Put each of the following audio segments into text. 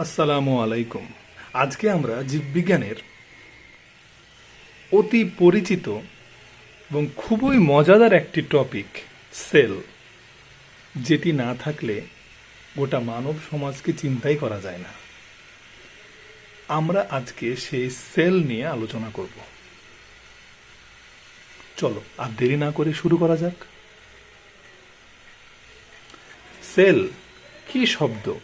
আসসালামু আলাইকুম। আজকে আমরা জীববিজ্ঞানের অতি পরিচিত এবং খুবই মজাদার একটি টপিক, সেল, যেটি না থাকলে গোটা মানব সমাজকে চিন্তাই করা যায় না। আমরা আজকে সেই সেল নিয়ে আলোচনা করব। চলো, আর দেরি না করে শুরু করা যাক। সেল কি শব্দ?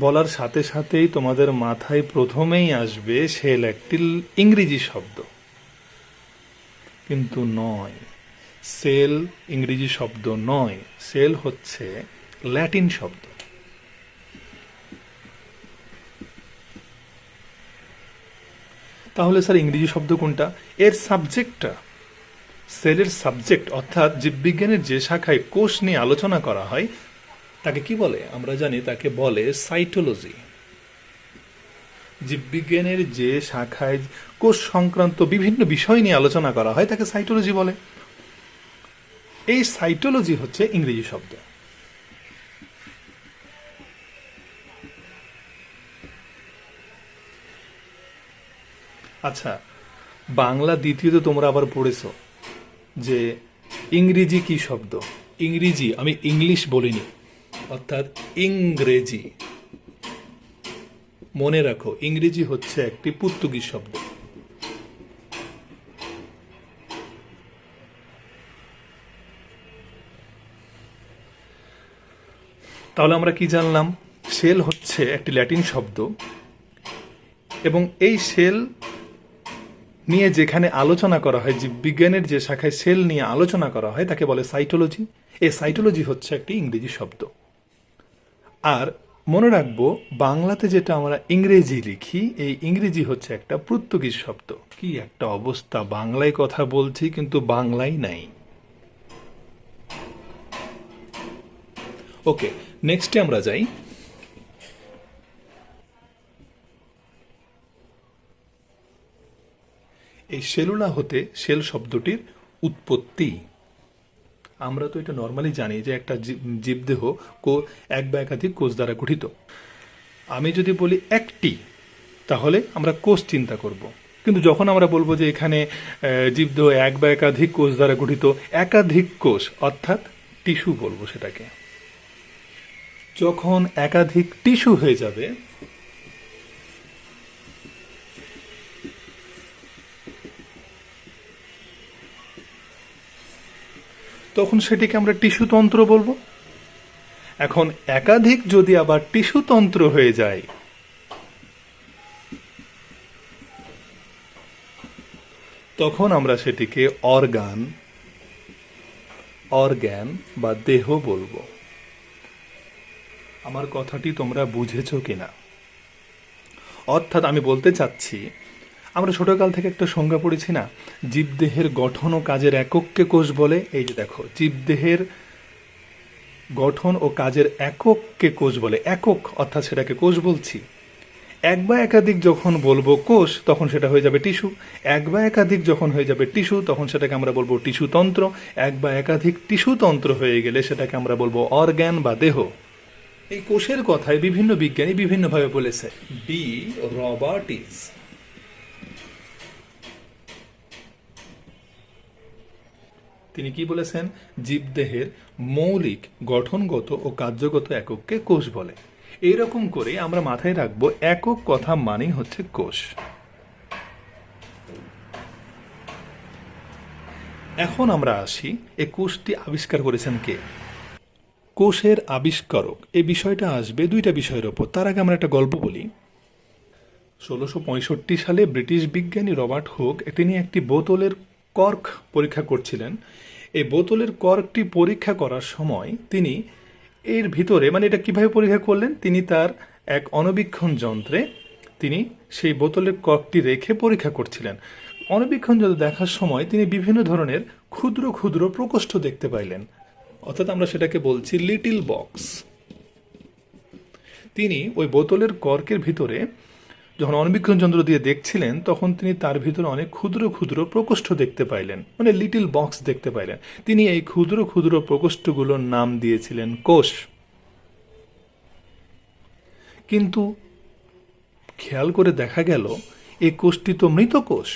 বলার সাথে সাথেই তোমাদের মাথায় প্রথমেই আসবে সেল একটি ইংরেজি শব্দ। কিন্তু নয়। সেল ইংরেজি শব্দ নয়। সেল হচ্ছে ল্যাটিন শব্দ। তাহলে স্যার ইংরেজি শব্দ কোনটা? এর সাবজেক্টটা। সেলের সাবজেক্ট, অর্থাৎ জীববিজ্ঞানের যে শাখায় কোষ নিয়ে আলোচনা করা হয় তাকে কি বলে? আমরা জানি তাকে বলে সাইটোলজি। জীববিজ্ঞানের যে শাখায় কোষ সংক্রান্ত বিভিন্ন বিষয় নিয়ে আলোচনা করা হয়, তাকে সাইটোলজি বলে। এই সাইটোলজি হচ্ছে ইংরেজি শব্দ। আচ্ছা বাংলা দ্বিতীয়ত তোমরা আবার পড়েছো যে ইংরেজি কি শব্দ? ইংরেজি, আমি ইংলিশ বলিনি। অর্থাৎ ইংরেজি। মনে রাখো, ইংরেজি হচ্ছে একটি পর্তুগিজ শব্দ। তাহলে আমরা কি জানলাম? সেল হচ্ছে একটি ল্যাটিন শব্দ এবং এই সেল নিয়ে যেখানে আলোচনা করা হয় জীববিজ্ঞানের যে শাখায় সেল নিয়ে আলোচনা করা হয়, তাকে বলে সাইটোলজি। এই সাইটোলজি হচ্ছে একটি ইংরেজি শব্দ। আর মনে রাখব, বাংলাতে যেটা আমরা ইংরেজি লিখি, এই ইংরেজি হচ্ছে একটা পর্তুগিজ শব্দ। কি একটা অবস্থা, বাংলায় কথা বলছি কিন্তু বাংলাই নাই। ওকে নেক্সটে আমরা যাই। এই সেলুলা হতে সেল শব্দটির উৎপত্তি। আমরা তো এটা নর্মালি জানি যে একটা জীব- জীবদেহ কো এক বা একাধিক কোষ দ্বারা গঠিত। আমি যদি বলি একটি, তাহলে আমরা কোষ চিন্তা করব। কিন্তু যখন আমরা বলব যে এখানে জীবদেহ এক বা একাধিক কোষ দ্বারা গঠিত, একাধিক কোষ, অর্থাৎ টিস্যু বলব সেটাকে। যখন একাধিক টিস্যু হয়ে যাবে তখন সেটিকে আমরা টিস্যু তন্ত্র বলব। এখন একাধিক যদি আবার টিস্যু তন্ত্র হয়ে যায়, তখন আমরা সেটিকে অর্গান, অর্গ্যান বা দেহ বলব। আমার কথাটি তোমরা বুঝেছ কিনা? অর্থাৎ আমি বলতে চাচ্ছি আমরা ছোটকাল থেকে একটা সংজ্ঞা পড়েছি না? জীবদেহের গঠন ও কাজের একককে কোষ বলে। এই যে দেখো, জীবদেহের গঠন ও কাজের একককে কোষ বলে। একক, অর্থাৎ সেটাকে কোষ বলছি। এক বা একাধিক যখন বলব কোষ, তখন সেটা হয়ে যাবে টিস্যু। এক বা একাধিক যখন হয়ে যাবে টিস্যু, তখন সেটাকে আমরা বলব টিস্যু তন্ত্র। এক বা একাধিক টিস্যু তন্ত্র হয়ে গেলে সেটাকে আমরা বলব অর্গ্যান বা দেহ। এই কোষের কথায় বিভিন্ন বিজ্ঞানী বিভিন্নভাবে বলেছে। B Robertis. তিনি কি বলেছেন? জীবদেহের মৌলিক, গঠনগত ও কার্যগত একককে কোষ বলে। এইরকম করে আমরা মাথায় রাখব, একক কথা মানেই হচ্ছে কোষ। এখন আমরা আসি এই কোষটি আবিষ্কার করেছেন কে? কোষের আবিষ্কারক এই বিষয়টা আসবে দুইটা বিষয়ের ওপর। তার আগে আমরা একটা গল্প বলি। ষোলোশো সালে ব্রিটিশ বিজ্ঞানী রবার্ট হোক তিনি একটি বোতলের কর্ক পরীক্ষা করছিলেন। এই বোতলের কর্কটি পরীক্ষা করার সময় তিনি এর ভিতরে মানে এটা কীভাবে পরীক্ষা করলেন? তিনি তার এক অনবীক্ষণ যন্ত্রে তিনি সেই বোতলের কর্কটি রেখে পরীক্ষা করছিলেন। অনবীক্ষণ যন্ত্র দেখার সময় তিনি বিভিন্ন ধরনের ক্ষুদ্র ক্ষুদ্র প্রকোষ্ঠ দেখতে পাইলেন। অর্থাৎ আমরা সেটাকে বলছি লিটিল বক্স। তিনি ওই বোতলের কর্কের ভিতরে যখন অনবীক্ষণ যন্ত্র দিয়ে দেখছিলেন, তখন তিনি তার ভিতরে অনেক ক্ষুদ্র ক্ষুদ্র প্রকোষ্ঠ দেখতে পাইলেন মানে লিটিল বক্স দেখতে পাইলেন। তিনি এই ক্ষুদ্র ক্ষুদ্র প্রকোষ্ঠগুলোর নাম দিয়েছিলেন কোষ। কিন্তু খেয়াল করে দেখা গেল এই কোষটি তো মৃত কোষ।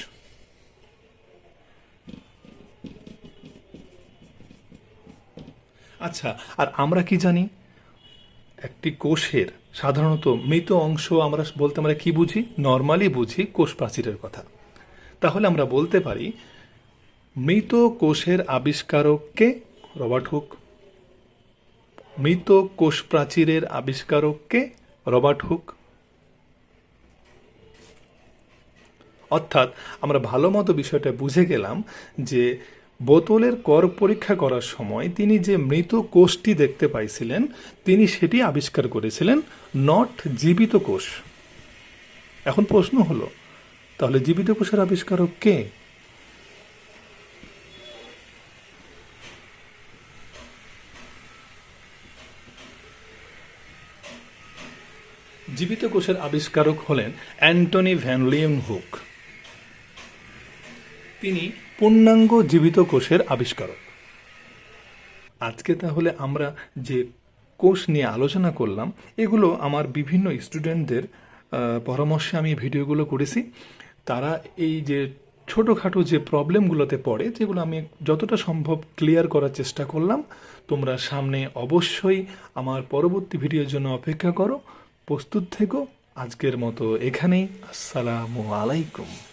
আচ্ছা আর আমরা কি জানি? একটি কোষের সাধারণত মৃত অংশ আমরা বলতে আমরা কি বুঝি? নর্মালি বুঝি কোষ প্রাচীরের কথা। তাহলে আমরা বলতে পারি, মৃত কোষের আবিষ্কারককে রবার্ট হুক, মৃত কোষ প্রাচীরের আবিষ্কারককে রবার্ট হুক। অর্থাৎ আমরা ভালো মতো বিষয়টা বুঝে গেলাম যে বোতলের কর পরীক্ষা করার সময় তিনি যে মৃত কোষটি দেখতে পাইছিলেন, তিনি সেটি আবিষ্কার করেছিলেন নট জীবিত কোষ। এখন প্রশ্ন হলো, তাহলে জীবিত কোষের আবিষ্কারক কে? জীবিত কোষের আবিষ্কারক হলেন অ্যান্টনি ভ্যান লিয়ন হুক তিনি পূর্ণাঙ্গ জীবিত কোষের আবিষ্কারক। আজকে তাহলে আমরা যে কোষ নিয়ে আলোচনা করলাম, এগুলো আমার বিভিন্ন স্টুডেন্টদের পরামর্শে আমি ভিডিওগুলো করেছি। তারা এই যে ছোটোখাটো যে প্রবলেমগুলোতে পড়ে, যেগুলো আমি যতটা সম্ভব ক্লিয়ার করার চেষ্টা করলাম, তোমরা সামনে অবশ্যই আমার পরবর্তী ভিডিওর জন্য অপেক্ষা করো। প্রস্তুত থেকো। আজকের মতো এখানেই। আসসালামু আলাইকুম।